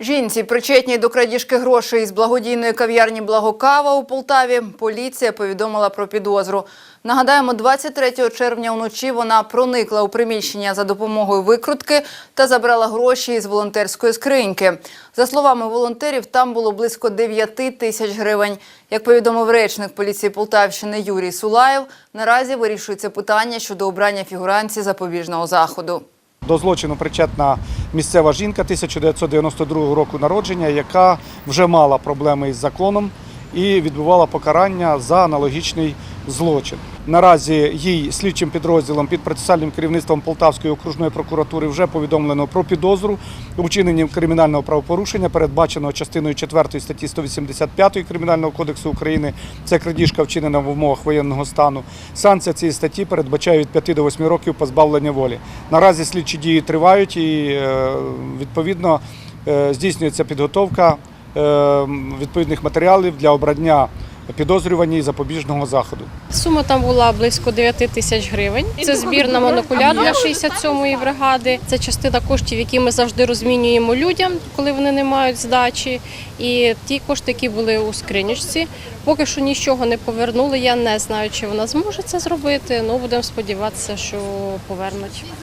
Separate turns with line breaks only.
Жінці, причетній до крадіжки грошей із благодійної кав'ярні Благокава у Полтаві, поліція повідомила про підозру. Нагадаємо, 23 червня вночі вона проникла у приміщення за допомогою викрутки та забрала гроші із волонтерської скриньки. За словами волонтерів, там було близько 9 тисяч гривень. Як повідомив речник поліції Полтавщини Юрій Сулаєв, наразі вирішується питання щодо обрання фігуранці запобіжного заходу.
До злочину причетна місцева жінка 1992 року народження, яка вже мала проблеми із законом і відбувала покарання за аналогічний злочин. Наразі їй слідчим підрозділом під процесуальним керівництвом Полтавської окружної прокуратури вже повідомлено про підозру вчиненні кримінального правопорушення, передбаченого частиною 4 статті 185 Кримінального кодексу України. Це крадіжка вчинена в умовах воєнного стану. Санкція цієї статті передбачає від 5 до 8 років позбавлення волі. Наразі слідчі дії тривають і е, відповідно е, здійснюється підготовка е, відповідних матеріалів для обрання підозрювані запобіжного заходу.
Сума там була близько 9 тисяч гривень. Це збір на монокуляр для 67-ї бригади. Це частина коштів, які ми завжди розмінюємо людям, коли вони не мають здачі. І ті кошти, які були у скринючці, поки що нічого не повернули. Я не знаю, чи вона зможе це зробити. Ну будемо сподіватися, що повернуть.